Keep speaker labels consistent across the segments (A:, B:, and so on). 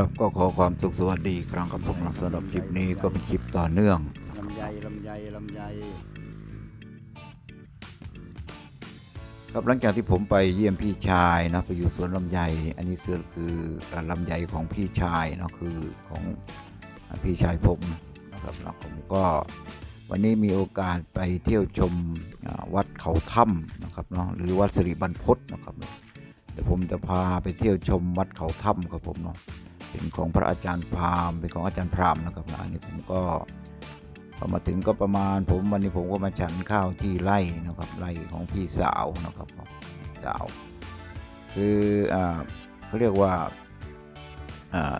A: ครับก็ขอความสุขสวัสดีครั้งกับผมสำหรับคลิปนี้ก็เป็นคลิปต่อเนื่อง
B: ลำไยลำไยลำไย
A: ครับหลังจากที่ผมไปเยี่ยมพี่ชายนะไปอยู่สวนลำไย อันนี้คือคือลำไยของพี่ชายเนาะคือของพี่ชายผมนะครับแล้วผมก็วันนี้มีโอกาสไปเที่ยวชมวัดเขาถ้ำนะครับเนาะหรือวัดสิริบรรพตนะครับเดี๋ยวผมจะพาไปเที่ยวชมวัดเขาถ้ำครับผมเนาะ เป็นของพระอาจารย์พรามเป็นของอาจารย์พรามนะครับนะอันนี้ผมก็พอมาถึงก็ประมาณผมวันนี้ผมก็มาฉันข้าวที่ไร่นะครับไร่ของพี่สาวนะครับสาว คืออ่าเขาเรียกว่าอ่า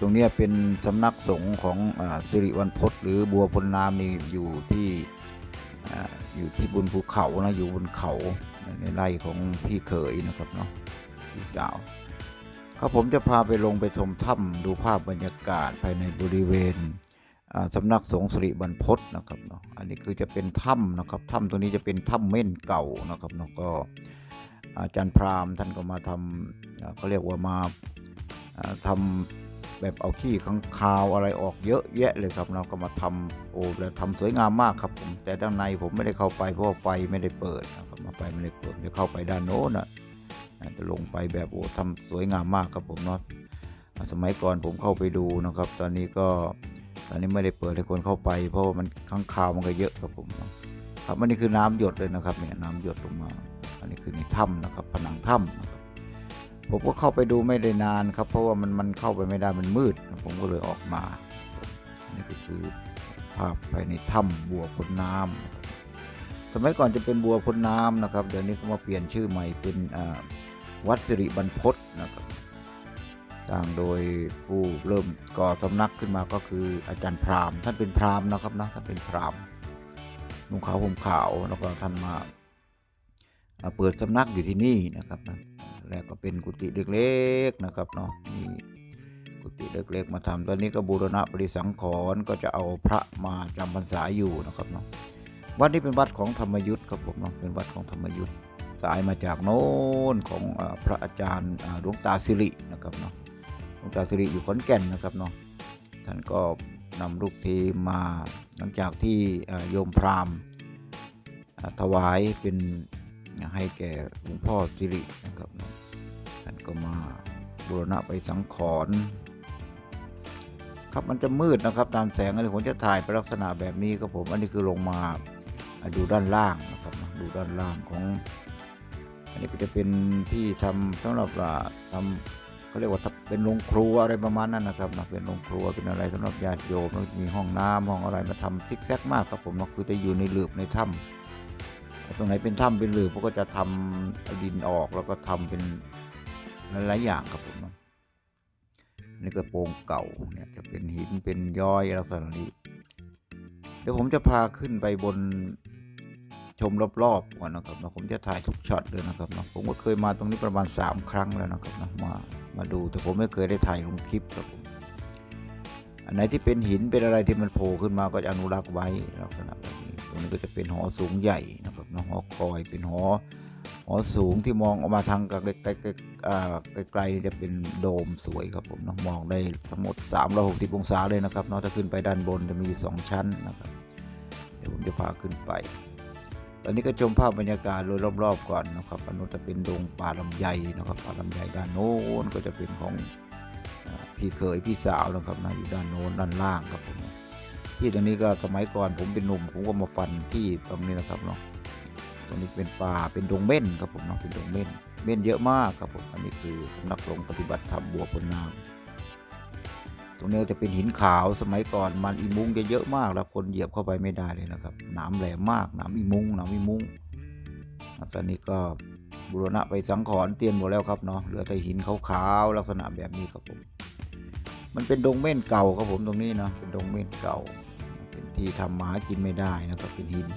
A: ตรงนี้เป็นสำนักสงฆ์ของอาสิริวันพศหรือบัวพลนามนี่อยู่ที่อ่าอยู่ที่บนภูเขานะอยู่บนเขาในไร่ของพี่เขยนะครับเนาะพี่สาว ครับผมจะพาไปลงไปชมถ้ำดูภาพบรรยากาศภายในบริเวณสำนักสงฆ์สิริบรรพตนะครับเนาะอันนี้คือจะเป็นถ้ำนะครับถ้ำตัวนี้จะเป็นถ้ำเม่นเก่านะครับเนาะก็อาจารย์พราหมณ์ท่านก็มาทำเอ่อเขาเรียกว่ามาเอ่อทำแบบเอาขี้ข้างคาวอะไรออกเยอะแยะเลยครับเราก็มาทำโอ้แล้วทำสวยงามมากครับผมแต่ด้านในผมไม่ได้เข้าไปเพราะว่าไฟไม่ได้เปิดนะครับมาไฟไม่ได้เปิดจะเข้าไปด้านโน้นนะ จะลงไปแบบโอ้ทำสวยงามมากครับผมเนาะสมัยก่อนผมเข้าไปดูนะครับ ตอนนี้ก็ตอนนี้ไม่ได้เปิดให้คนเข้าไป เพราะว่ามันข้างคาวมันก็เยอะครับผมนะครับอันนี้คือน้ำหยดเลยนะครับเนี่ยน้ำหยดลงมา อันนี้คือในถ้ำนะครับ ผนังถ้ำนะครับผมก็เข้าไปดูไม่ได้นานครับ เพราะว่ามันมันเข้าไปไม่ได้มันมืด ผมก็เลยออกมา อันนี้ก็คือภาพภายในถ้ำบัวพ้นน้ำนะครับสมัยก่อนจะเป็นบัวพ้นน้ำนะครับ เดี๋ยวนี้ก็มาเปลี่ยนชื่อใหม่เป็นอ่า วัดสิริบรรพตนะครับสร้างโดยผู้เริ่มก่อสำนักขึ้นมาก็คืออาจารย์พราหมณ์ท่านเป็นพราหมณ์นะครับนะท่านเป็นพราหมณ์นุ่งขาวห่มขาวแล้วก็ท่านมาเปิดสำนักอยู่ที่นี่นะครับนะแล้วก็เป็นกุฏิเล็กๆนะครับเนาะมีกุฏิเล็กๆมาทำตอนนี้ก็บูรณะปริสังขรณ์ก็จะเอาพระมาจำพรรษาอยู่นะครับเนาะวัดนี้เป็นวัดของธรรมยุทธ์ครับผมเนาะเป็นวัดของธรรมยุทธ์ สายมาจากโน้นของอพระอาจารย์หลวงตาสิรินะครับเนาะหลวงตาสิริอยู่ขอนแก่นนะครับเนาะท่านก็นำลูกทีมมาหลังจากที่โยมพราหมณ์ถวายเป็นให้แก่หลวงพ่อสิรินะครับท่านก็มาบูรณะไปสังขรณ์ครับมันจะมืดนะครับ ตามแสงอะไรผมจะถ่ายไปลักษณะแบบนี้ครับผม อันนี้คือลงมาดูด้านล่างนะครับดูด้านล่างของ อันนี้ก็จะเป็นที่ทำสำหรับอ่าทำเขาเรียกว่าเป็นโรงครัวอะไรประมาณนั้นนะครับนะเป็นโรงครัวเป็นอะไรสำหรับญาติโยมแล้วมีห้องน้ำห้องอะไรมาทำซิกแซกมากครับผมนะคือจะอยู่ในหลืบในถ้ำตรงไหนเป็นถ้ำเป็นหลืบพวกก็จะทำเอาดินออกแล้วก็ทำเป็นหลายๆอย่างครับผมนะนี่ก็โปรงเก่าเนี่ยจะเป็นหินเป็นย้อยลักษณะนี้เดี๋ยวผมจะพาขึ้นไปบน ชมรอบๆก่อนนะครับนะผมจะถ่ายทุกช็อตเลยนะครับนะผมก็เคยมาตรงนี้ประมาณ 3 ครั้งแล้วนะครับนะมามาดูแต่ผมไม่เคยได้ถ่ายลงคลิปครับผมอันไหนที่เป็นหินเป็นอะไรที่มันโผล่ขึ้นมาก็จะอนุรักษ์ไว้ลักษณะแบบนี้ตรงนี้ก็จะเป็นหอสูงใหญ่นะครับนะหอคอยเป็นหอหอสูงที่มองออกมาทางไกลๆไกลๆอ่าไกลๆจะเป็นโดมสวยครับผมนะมองได้ทั้งหมด 360 องศาเลยนะครับเนาะถ้าขึ้นไปด้านบนจะมี 2 ชั้นนะครับ เดี๋ยวผมจะพาขึ้นไป ตอนนี้ก็ชมภาพบรรยากาศโดยรอบๆก่อนนะครับอันนู้นจะเป็นดงป่าลำไยนะครับป่าลำไยด้านโน้นก็จะเป็นของพี่เขยพี่สาวนะครับนะอยู่ด้านโน้นด้านล่างครับผมที่ตรงนี้ก็สมัยก่อนผมเป็นหนุ่มผมก็มาฟันที่ตรงนี้นะครับเนาะตรงนี้เป็นป่าเป็นดงเม่นครับผมเนาะเป็นดงเม่นเม่นเยอะมากครับผมอันนี้คือสำนักสงฆ์ปฏิบัติธรรมบัวพนนาง รงนี้จะเป็นหินขาวสมัยก่อนมันอีมุงจะเยอะมากแล้วคนเหยียบเข้าไปไม่ได้เลยนะครับหนามแหลมมากหนามอีมุงหนามอีมุงตอนนี้ก็บูรณะไปสังขรณ์เตียนหมดแล้วครับเนาะเหลือแต่หินขาวๆลักษณะแบบนี้ครับผม มันเป็นดงเม่นเก่าครับผมตรงนี้นะเป็นดงเม่นเก่า เป็นที่ทำหมากินไม่ได้นะครับเป็นหิน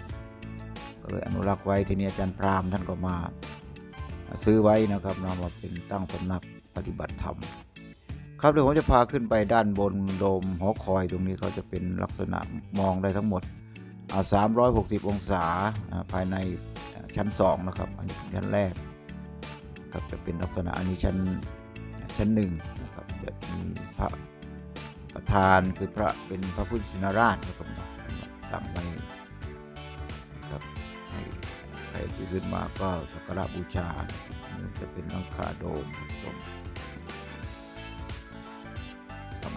A: ก็เลยอนุรักษ์ไว้ทีนี้อาจารย์พรามท่านก็มา ซื้อไว้นะครับนำมาเป็นตั้งสำนักปฏิบัติธรรม ครับเดี๋ยวผมจะพาขึ้นไปด้านบนโดมหอคอยตรงนี้เขาจะเป็นลักษณะมองได้ทั้งหมด 360 องศาภายในชั้น 2 นะครับ อันนี้ชั้นแรกครับจะเป็นลักษณะอันนี้ชั้นชั้นหนึ่งนะครับจะมีพระประธานคือพระเป็นพระพุทธชินราชนะครับตั้งไว้นะครับให้ใครที่ขึ้นมาก็สักการะบูชาจะเป็นนังคาโดมตรง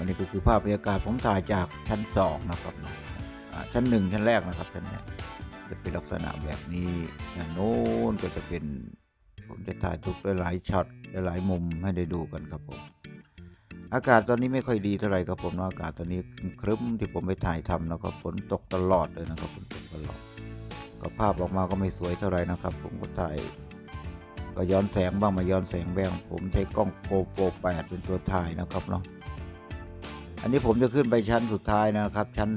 A: อันนี้ก็คือภาพบรรยากาศผมถ่ายจากชั้นสองนะครับเนาะอ่าชั้นหนึ่งชั้นแรกนะครับชั้นเนี้ยจะเป็นลักษณะแบบนี้ชั้นโน้นก็จะเป็นผมจะถ่ายทุกหลายช็อตหลายมุมให้ได้ดูกันครับผมอากาศตอนนี้ไม่ค่อยดีเท่าไหร่ครับผมนะอากาศตอนนี้ครึ้มที่ผมไปถ่ายทำนะครับฝนตกตลอดเลยนะครับฝนตกตลอดก็ภาพออกมาก็ไม่สวยเท่าไหร่นะครับ ผมก็ถ่ายก็ย้อนแสงบ้างมาย้อนแสงบ้างผมใช้กล้องโปรโปร8เป็นตัวถ่ายนะครับเนาะ อันนี้ผมจะขึ้นไปชั้นสุดท้ายนะครับ ชั้น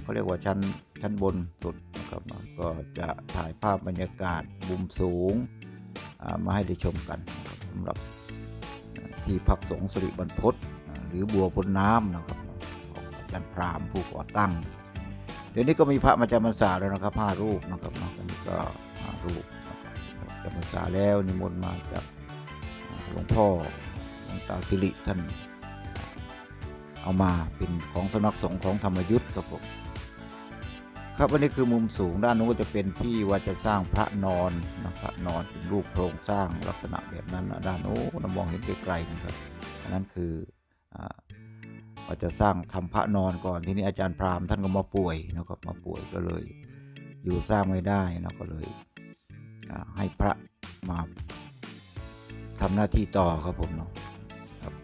A: เขาเรียกว่าชั้นชั้นบนสุดนะครับก็จะถ่ายภาพบรรยากาศมุมสูงามาให้ได้ชมกันสำหรับที่พักสงฆ์สิริบรรพตอ่าหรือบัวพ้นน้ำนะครับของอาจารย์พรามผู้ก่อตั้ง เดี๋ยวนี้ก็มีพระมาจำพรรษาแล้วนะครับห้ารูปนะครับนะอันนี้ก็ห้ารูปนะครับจำพรรษาแล้วนิมนต์มาจากหลวงพ่อหลวงตาสิริท่าน เอามาเป็นของสำนักสงฆ์ของธรรมยุทธ์ครับผมครับอันนี้คือมุมสูงด้านนู้นก็จะเป็นที่ว่าจะสร้างพระนอนนะพระนอนเป็นรูปโครงสร้างลักษณะแบบนั้นนะด้านโน้นมองเห็นไกลๆนะครับอันนั้นคือว่าจะสร้างทำพระนอนก่อนทีนี้อาจารย์พราหมณ์ท่านก็มาป่วยนะครับมาป่วยก็เลย อยู่สร้างไม่ได้นะก็เลยให้พระมาทำหน้าที่ต่อครับผมเนาะ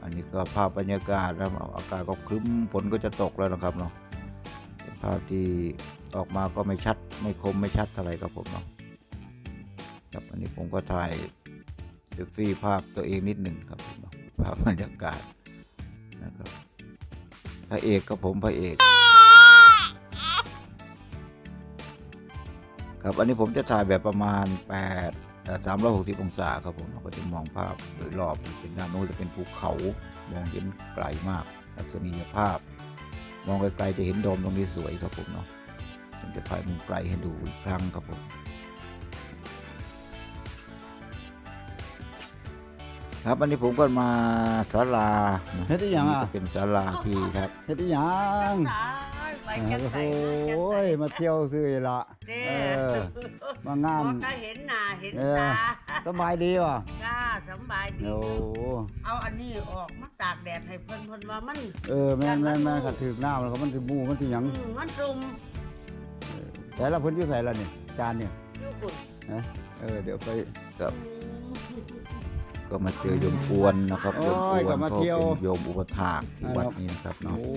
A: อันนี้ก็ภาพบรรยากาศแล้วอากาศก็ครึ้มฝนก็จะตกแล้วนะครับเนาะภาพที่ออกมาก็ไม่ชัดไม่คมไม่ชัดเท่าไหร่ครับผมเนาะครับอันนี้ผมก็ถ่ายเซลฟี่ภาพตัวเองนิดหนึ่งครับผมเนาะภาพบรรยากาศนะครับพระเอกกับผมพระเอกครับอันนี้ผมจะถ่ายแบบประมาณ 8 360 องศาครับผมเราก็จะมองภาพโดยรอบเป็นด้านโน้นจะเป็นภูเขามองเห็นไกลมากทัศนียภาพ มองไกลๆจะเห็นโดมตรงนี้สวยครับผมเนาะผมจะถ่ายมุมไกลให้ดูอีกครั้งครับผมครับอันนี้ผมก็มาศาลานะ
B: เฮ็ดอีหยังอะ
A: นี่ก็เป็นศาลาที่ครับ
B: เฮ็ดอีหยัง
C: ไปจัง
B: โอ้
C: ใส่
B: โหมาเที่ยวซื้อละ
C: เด้
B: เออ มางาม
C: ก็เห็นหน้าเห็น
B: เออ
C: ตา
B: สบายดีว่ะ
C: ก้าสำบายดี
B: โอ้
C: เอาอันนี้ออกมาตากแดดให้เพิ่นเพิ่นว่ามัน
B: เออแม่นแม่นแม่นขัดถือหน้ามันก็มันสิบูมันสิหยัง
C: อืมมันซุ่ม
B: แต่ละเพิ่นอยู่ไสล่ะนี่จานนี่
C: อยู่กุ่น
B: เออเดี๋ยวไป
A: ครับ
C: อืม
A: ก็มาเจอโยมกวนนะครับ
B: โอ้
A: โยม
B: ย
A: กวน
B: กลับมา
A: ก็
B: เที่ยว
A: เป็นโยมอุปถากที่วัดนี้นะครับเนาะ
B: โอ้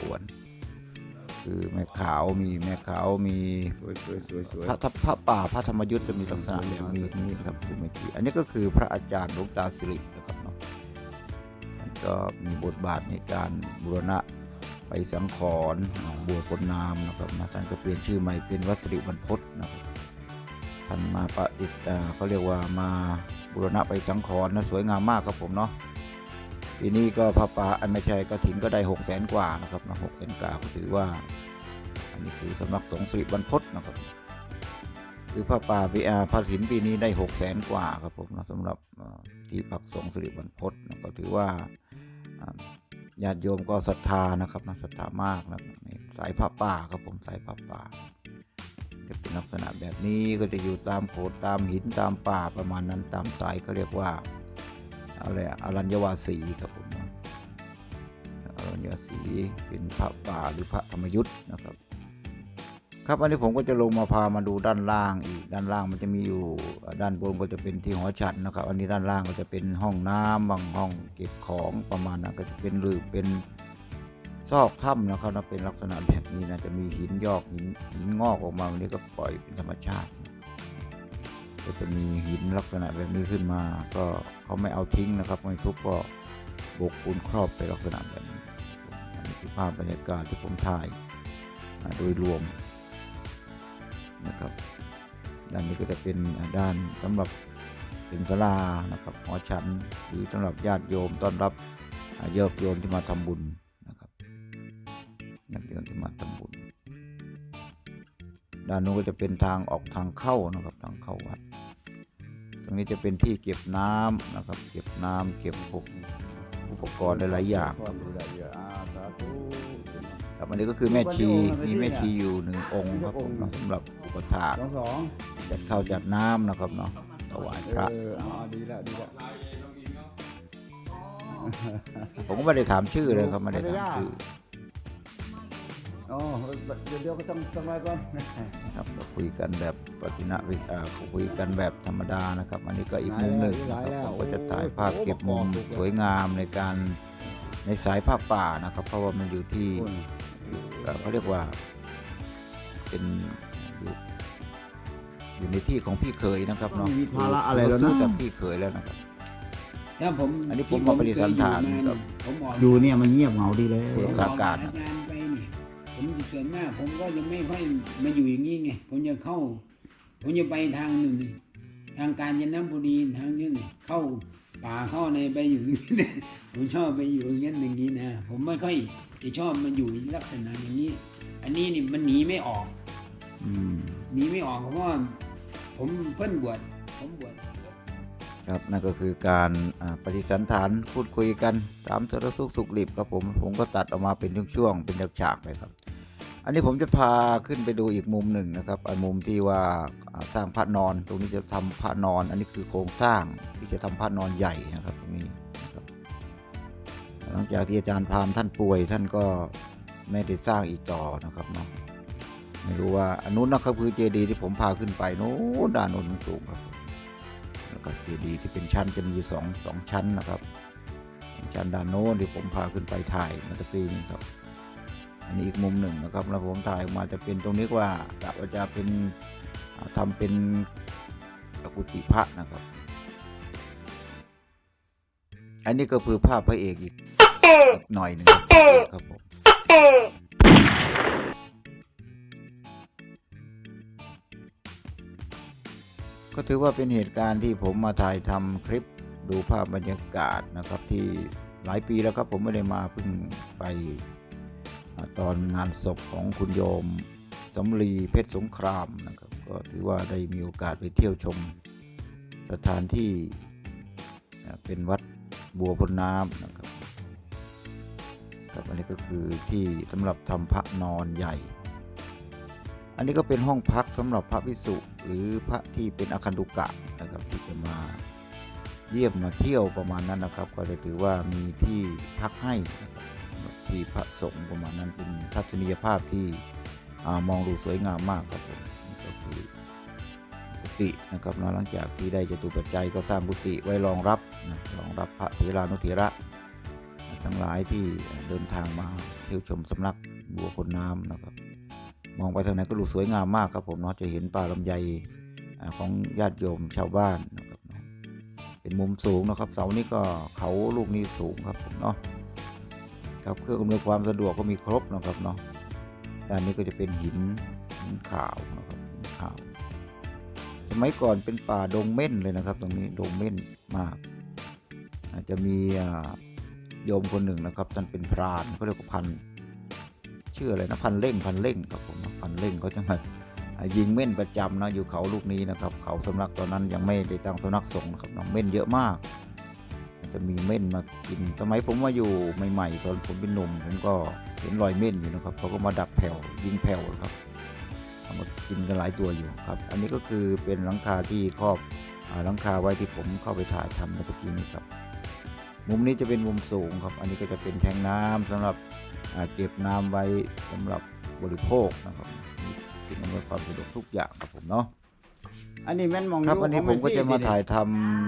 A: กวน คือแม่ขาวมีแม่ขาวมี
B: สวยสวยสวยสวย
A: พระทัพพระป่าพระธรรมยุทธ์จะมีลักษณะแบบนี้นี่นะครับดูไม่ทีอันนี้ก็คือพระอาจารย์หลวงตาสิรินะครับเนาะท่านก็มีบทบาทในการบูรณะไปสังขรณ์อ่าบัวคนนามนะครับนะท่านก็เปลี่ยนชื่อใหม่เป็นวัดสิริบรรพตนะครับท่านมาประดิษฐ์อ่าเขาเรียกว่ามาบูรณะไปสังขรณ์นะสวยงามมากครับผมเนาะ ปีนี้ก็พระป่าอันไม่ใช่กระถินก็ได้หกแสนกว่านะครับนะหกแสนกว่าถือว่า อันนี้คือสำนักสงฆ์สิริบรรพตนะครับคือพระป่าปีอาพระถินปีนี้ได้หกแสนกว่าครับผมนะสำหรับเอ่อที่พักสงฆ์สิริบรรพตนะก็ถือว่าญาติโยมก็ศรัทธานะครับนะศรัทธามากนะสายพระป่าครับผมสายพระป่าจะเป็นลักษณะแบบนี้ก็จะอยู่ตามโขดตามหินตามป่าประมาณนั้นตามสายเขาเรียกว่า อะไรอรัญญวาสีครับผมอรัญญวาสีเป็นพระป่าหรือพระธรรมยุทธ์นะครับ ครับอันนี้ผมก็จะลงมาพามาดูด้านล่างอีกด้านล่างมันจะมีอยู่ด้านบนก็จะเป็นที่หอฉันนะครับ อันนี้ด้านล่างก็จะเป็นห้องน้ำบางห้องเก็บของประมาณนั้นก็จะเป็นหลืบเป็นซอกถ้ำนะครับนะเป็นลักษณะแบบนี้นะจะมีหินยอกหินหินงอกออกมาวันนี้ก็ปล่อยเป็นธรรมชาติ ก็จะมีหินลักษณะแบบนี้ขึ้นมา ก็เขาไม่เอาทิ้งนะครับไม่ทุบก็บกปูนครอบไปลักษณะแบบนี้อันนี้คือภาพบรรยากาศที่ผมถ่ายโดยรวมนะครับด้านนี้ก็จะเป็นด้านสำหรับเป็นศาลานะครับหอฉันหรือสำหรับญาติโยมต้อนรับญาติโยมที่มาทำบุญนะครับญาติโยมที่มาทำบุญ ด้านนู้นก็จะเป็นทางออกทางเข้านะครับทางเข้าวัด ตรงนี้จะเป็นที่เก็บน้ำนะครับ เก็บน้ำเก็บพวกอุอุปกรณ์หลายๆอย่าง
B: ก่อนดูได้เยอะอ่าสาธุ
A: ครับอันนี้ก็คือแม่ชีมีแม่ชีอยู่หนึ่งองค์ครับผมเนาะสำหรับอุปถาก
B: สองสอง
A: จัดข้าวจัดน้ำนะครับเนาะถวายพระ
B: เออเอาเอาดีแล้วดีแล้ว
A: ผมก็ไม่ได้ถามชื่อเลยครับไม่ได้ถามชื่อ
B: อ๋อเดี๋ยวเดี๋ยวก็ต้องต้องไปก่อน
A: นะครับก็คุยกันแบบปฏิณวิอ่าคุยกันแบบธรรมดานะครับอันนี้ก็อีกมุมหนึ่งนะครับผมก็จะถ่ายภาพเก็บมุมสวยงามในการในสายภาพป่านะครับ เพราะว่ามันอยู่ที่เอ่อเขาเรียกว่าเป็นอยู่อยู่ในที่ของพี่เคยนะครับเนาะ
B: มีภาระอะไรแล้ว
A: ซื้
B: นะ
A: จากพี่เคยแล้วนะครับ
D: ถ้าผม
A: อันนี้ผมมาปฏิสันถาน
D: ที่
A: ครับ
D: ผมออก
B: ดูเนี่ยมันเงียบเหงาดีเลย
A: รักษาการ
D: ผมอ อาจารย์ไปนี่ผมส่วนมากผมก็ยังไม่ค่อยมาอยู่อย่างนี้ไง ผมจะเข้า ผมจะไปทางหนึ่ง ทางการยนบุรีทางนี้เข้าป่าเข้าในไปอยู่อย่างนี้นะผมชอบไปอยู่อย่างนั้นอย่างนี้นะ ผมไม่ค่อยจะชอบมาอยู่ลักษณะอย่างนี้ อันนี้นี่มันหนีไม่ออก
A: อืม
D: หนีไม่ออกเพราะว่าผมเพิ่นบวชผมบวช
A: ครับนั่นก็คือการอ่าปฏิสันฐานพูดคุยกันตามสารสุขสุขดิบครับผมผมก็ตัดออกมาเป็นช่วงๆเป็นฉากๆไปครับ อันนี้ผมจะพาขึ้นไปดูอีกมุมหนึ่งนะครับอันมุมที่ว่าสร้างพระนอน ตรงนี้จะทำพระนอน อันนี้คือโครงสร้างที่จะทำพระนอนใหญ่นะครับตรงนี้นะครับหลังจากที่อาจารย์พามท่านป่วยท่านก็ไม่ได้สร้างอีกต่อนะครับเนาะไม่รู้ว่าอันนู้นนะครับคือเจดีย์ที่ผมพาขึ้นไปโน้ด้านโน้นสูงครับแล้วก็เจดีย์ที่เป็นชั้นจะมีอยู่สองสองชั้นนะครับชั้นด้านโน้นที่ผมพาขึ้นไปถ่ายมื่อตะกี้นี้ครับ อันนี้อีกมุมหนึ่งนะครับแล้วผมถ่ายออกมาจะเป็นตรงนี้ว่ากะจะเป็นอ่าทำเป็นกุฏิพระนะครับ อันนี้ก็คือภาพพระเอกอีกหน่อยหนึ่งครับผมก็ถือว่าเป็นเหตุการณ์ที่ผมมาถ่ายทำคลิปดูภาพบรรยากาศนะครับที่หลายปีแล้วครับผมไม่ได้มาเพิ่งไป ตอนงานศพของคุณโยมสำลีเพชรสงครามนะครับก็ถือว่าได้มีโอกาสไปเที่ยวชมสถานที่เป็นวัดบัวพนน้ำนะครับครับอันนี้ก็คือที่สำหรับทำพระนอนใหญ่ อันนี้ก็เป็นห้องพักสำหรับพระภิกษุหรือพระที่เป็นอาคันตุกะนะครับที่จะมาเยี่ยมมาเที่ยวประมาณนั้นนะครับ ก็เลยถือว่ามีที่พักให้นะครับ ที่พระสงฆ์ประมาณนั้นเป็นทัศนียภาพที่อมองดูสวยงามมากครับผมก็คือกุฏินะครับนะหลังจากที่ได้จตุปัจจัยก็สร้างกุฏิไว้รองรับนะรองรับพระเถรานุเถระทั้งหลายที่เดินทางมาเที่ยวชมสำนักบัวคนน้ำนะครับ มองไปทางไหนก็ดูสวยงามมากครับผมเนาะจะเห็นป่าลำไยของญาติโยมชาวบ้านนะครับเนาะเป็นมุมสูงนะครับ เสานี้ก็เขาลูกนี้สูงครับผมเนาะ ครับเครื่องอำนวยความสะดวกก็มีครบนะครับเนาะด้านนี้ก็จะเป็นหินหินขาวนะครับหินขาว สมัยก่อนเป็นป่าดงเม่นเลยนะครับ ตรงนี้ดงเม่นมาก อาจจะมีโยมคนหนึ่งนะครับท่านเป็นพรานเขาเรียกว่าพันชื่ออะไรนะพันเล่งพันเล่งครับผมพันเล่งเขาจะมายิงเม่นประจำนะอยู่เขาลูกนี้นะครับ เขาสำนักตอนนั้นยังไม่ได้ตั้งสำนักสงฆ์นะครับน้องเม่นเยอะมาก จะมีเม่นมากินสมัยผมมาอยู่ใหม่ๆ ตอนผมเป็นหนุ่มผมก็เห็นรอยเม่นอยู่นะครับเขาก็มาดักแผ่วยิงแผ่วครับเอามากินกันหลายตัวอยู่ครับ อันนี้ก็คือเป็นหลังคาที่ครอบหลังคาไว้ที่ผมเข้าไปถ่ายทำเมื่อกี้นี้ครับ มุมนี้จะเป็นมุมสูงครับ อันนี้ก็จะเป็นแทงน้ำสำหรับเก็บน้ำไว้สำหรับบริโภคนะครับมีสิ่งอำนวยความสะดวกทุกอย่างครับผมเนาะ
B: อันนี้แม่นมอง
A: ครับ
B: ยู่
A: วันนี้
B: ข
A: ผ
B: อง
A: มก็จะ
B: แชี
A: มา
B: นี่
A: ถ่ายท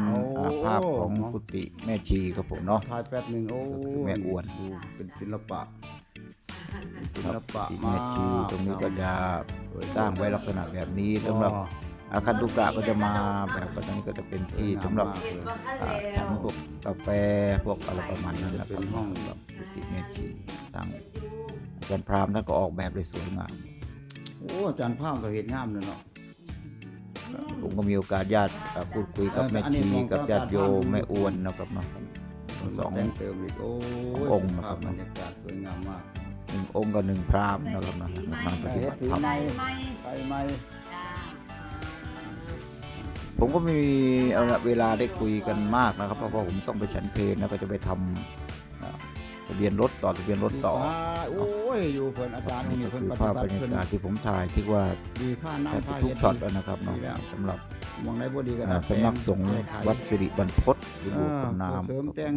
B: โอ้ำ
A: อ่าภาพของกุฏิแม่ชีครับผมเนาะ
B: ถ่ายแป๊บหนึ่งโอ้
A: ก็คือแม่อ้วน
B: ดูเป็นศิลปะเป็นศิ
A: ค
B: ล
A: รับ
B: ปะ
A: ที่
B: มา
A: แม่ชีตรงนี้ก็จะ
B: สวย
A: สร้างไว้ลักษณะแบบนี้สำหรับ
B: อ๋อ
A: อาคันตุกะก็จะมาแบบก็ตรงนี้ก็จะเป็นที่สำหรับ
B: สวยงามมาก
A: อ่าฉันพวกกาแฟพวกอะไรประมาณนั้นแหละครับ
B: เป็นห้อง
A: สำหรับกุฏิแม่ชีสร้างอาจารย์พราหมณ์ท่านก็ออกแบบได้สวยงาม
B: โอ้อาจารย์ภาพก็เห็นงามเลยเนาะ
A: ผมก็มีโอกาสญาติอ่าพูดคุยกับแม่
B: อันนี้
A: ชี
B: มอง
A: กับญาติโยม
B: ตาม
A: แม่อ้วนนะครับเนาะสอง
B: แต่งเติมอีกโอ้
A: สององค์นะครับ
B: ภาพบรรยากาศสวยงามมาก
A: หนึ่งองค์กับหนึ่งพราหมณ์นะครับเนาะมาปฏิบัติธรรม
C: ไปไหม
B: ไปไหม
C: จ้า
A: ผมก็ไมมีเอาละเวลาได้คุยกันมากนะครับ เพราะว่าผมต้องไปฉันเพลนะก็จะไปทำทะเบียนรถต่อทะเบียนรถต่อ
B: ตาโอ้ยอยู่เพิ่นอาจารย์
A: นี่
B: นี่
A: ก็
B: เพิ่น
A: คือ
B: ปฏิ
A: ภาพ
B: บั
A: บร
B: ติ
A: รยา
B: เพิ่น
A: กาศที่ผมถ่ายที่ว่า
B: ดีค่า
A: แทบ
B: น้ำ
A: จะ
B: ค่า
A: ทุก
B: เฮ็ด
A: ช็อต
B: ดี
A: แล้วนะครับเนาะ
B: ดีแล้ว
A: สำหรับ
B: มองได้บ่ดีก็
A: อ่า
B: ดัด
A: สำนักสงฆ์
B: แปลขาย
A: วัดสิริบรรพตหรือบัวคนน้
B: อ่าเสริมแต่ง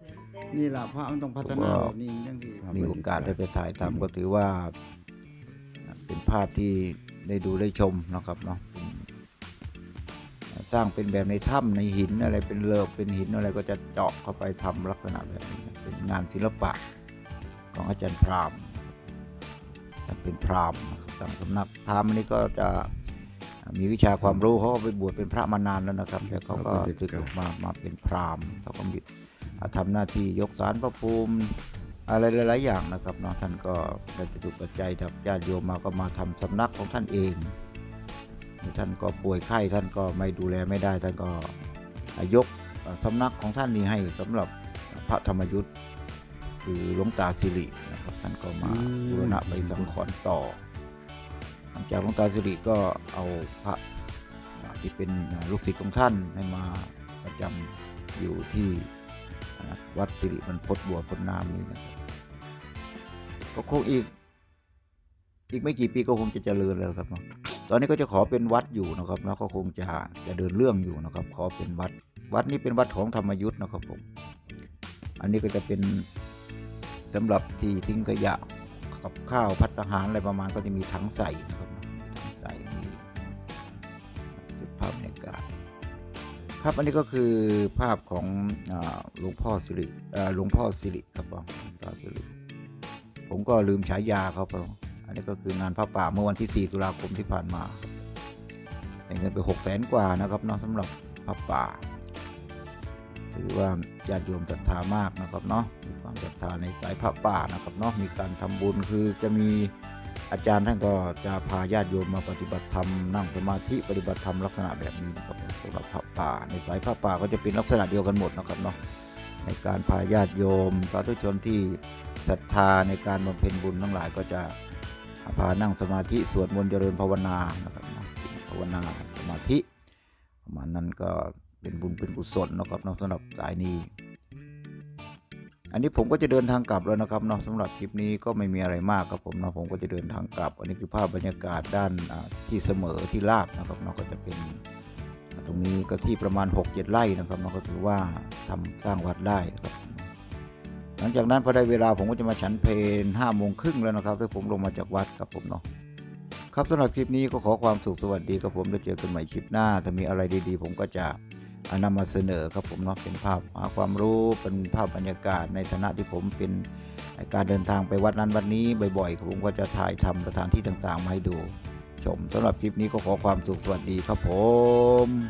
B: ำนี่ล่ะพระมันต้องพัฒนาแบบนี้จังซี่
A: มีโอกาสได้ไปถ่ายทำก็ถือว่า เป็นภาพที่ได้ดูได้ชมนะครับเนาะเป็น สร้างเป็นแบบในถ้ำในหินอะไรเป็นเลิกเป็นหินอะไรก็จะเจาะเข้าไปทำลักษณะแบบนี้เป็นงานศิลปะของอาจารย์พรามท่านเป็นพรามณ์นะครับทางสำนักพรามนี่ก็จะมีวิชาความรู้เขาก็ไปบวชเป็นพระมานานแล้วนะครับแต่เขาก็ศึกออกมามาเป็นพรามเขาก็มีทำหน้าที่ยกสารพระภูมิอะไรหลาย ๆ อย่างนะครับเนาะท่านก็ได้จะถูปัจจัยจากญาติโยมมาก็มาทำสำนักของท่านเอง ท่านก็ป่วยไข้ท่านก็ไม่ดูแลไม่ได้ ท่านก็ยกสำนักของท่านนี้ให้สำหรับพระธรรมยุทธ์คือหลวงตาสิรินะครับท่านก็มาบูรณะไปสังขรณ์ต่อหลังจากหลวงตาสิริก็เอาพระที่เป็นลูกศิษย์ของท่านให้มาประจำอยู่ที่วัดสิริมันพดบัวพดน้ำนี้นะครับก็คงอีก อีกไม่กี่ปีก็คงจะเจริญแล้วครับเนาะ ตอนนี้ก็จะขอเป็นวัดอยู่นะครับแล้วก็คงจะจะเดินเรื่องอยู่นะครับ ขอเป็นวัด วัดนี้เป็นวัดของธรรมยุทธ์นะครับผม อันนี้ก็จะเป็นสำหรับที่ทิ้งขยะกับข้าวพัตตาหารอะไรประมาณก็จะมีถังใส่นะครับถังใส่มีภาพบรรยากาครับอันนี้ก็คือภาพของหลวงพ่อสิริหลวงพ่อสิริครับผมหลวงพ่อสิริผมก็ลืมฉายาเขาไป อันนี้ก็คืองานพระป่าเมื่อวันที่ 4 ตุลาคมที่ผ่านมาได้เงินไป6 0แสนกว่านะครับเนาะสำหรับพระป่า ถือว่าญาติโยมศรัทธามากนะครับเนาะมีความศรัทธาในสายพระป่านะครับเนาะมีการทำบุญคือจะมีอาจารย์ท่านก็จะพาญาติโยมมาปฏิบัติธรรมนั่งสมาธิปฏิบัติธรรมลักษณะแบบนี้นะครับสำหรับพระป่า ในสายพระป่าก็จะเป็นลักษณะเดียวกันหมดนะครับเนาะในการพาญาติโยมสาธุชนที่ศรัทธาในการบำเพ็ญบุญทั้งหลายก็จะ พานั่งสมาธิสวดมนต์เจริญภาวนานะครับเนะภาวนาสมาธิประมาณนั้นก็เป็นบุญเป็นกุศลนะครับนะสำหรับสายนี้ อันนี้ผมก็จะเดินทางกลับแล้วนะครับนะสำหรับคลิปนี้ก็ไม่มีอะไรมากครับผมนะผมก็จะเดินทางกลับ อันนี้คือภาพบรรยากาศด้านที่เสมอที่ลาบนะครับนะก็จะเป็นตรงนี้ก็ที่ประมาณ 6-7 ไร่นะครับนะก็ถือว่าทำสร้างวัดได้นะครับ หลังจากนั้นพอได้เวลาผมก็จะมาฉันเพลห้าโมงครึ่งแล้วนะครับที่ผมลงมาจากวัดครับผมเนาะครับสำหรับคลิปนี้ก็ขอความสุขสวัสดีครับผมแล้วเจอกันใหม่คลิปหน้า ถ้ามีอะไรดีๆ ผมก็จะเอานำมาเสนอครับผมเนาะเป็นภาพหาความรู้เป็นภาพบรรยากาศในฐานะที่ผมเป็นการเดินทางไปวัดนั้นวัดนี้บ่อยๆผมก็จะถ่ายทำสถานที่ต่างๆมาให้ดู ชมสำหรับคลิปนี้ก็ขอความสุขสวัสดีครับผม